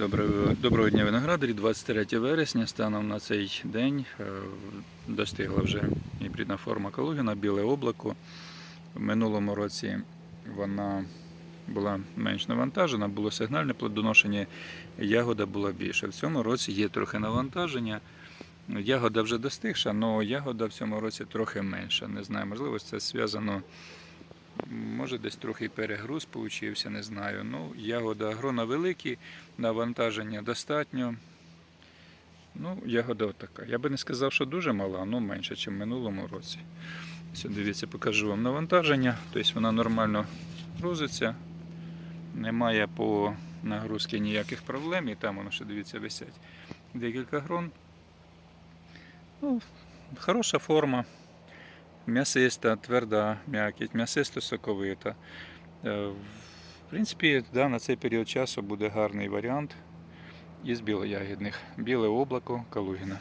Доброго, доброго дня виноградарі, 23 вересня. Станом на цей день е, достигла вже гібридна форма Калугіна, біле облако. В минулому році вона була менш навантажена, було сигнальне плодоношення, ягода була більше. В цьому році є трохи навантаження. Ягода вже достигша, але ягода в цьому році трохи менша. Не знаю, можливо, це зв'язано. Може, десь трохи перегруз получився, не знаю. Ну, ягода грона великі, навантаження достатньо. Ну, ягода отака. Я би не сказав, що дуже мала, але менше, ніж в минулому році. Ось, дивіться, покажу вам навантаження. Тобто вона нормально грузиться. Немає по нагрузці ніяких проблем. І там воно ще дивіться висять декілька грон. Ну, хороша форма. М'ясиста, тверда м'якість, м'ясисто соковита. Е, В принципі, да, на цей період часу буде гарний варіант із білоягідних. Біле облако Калугіна.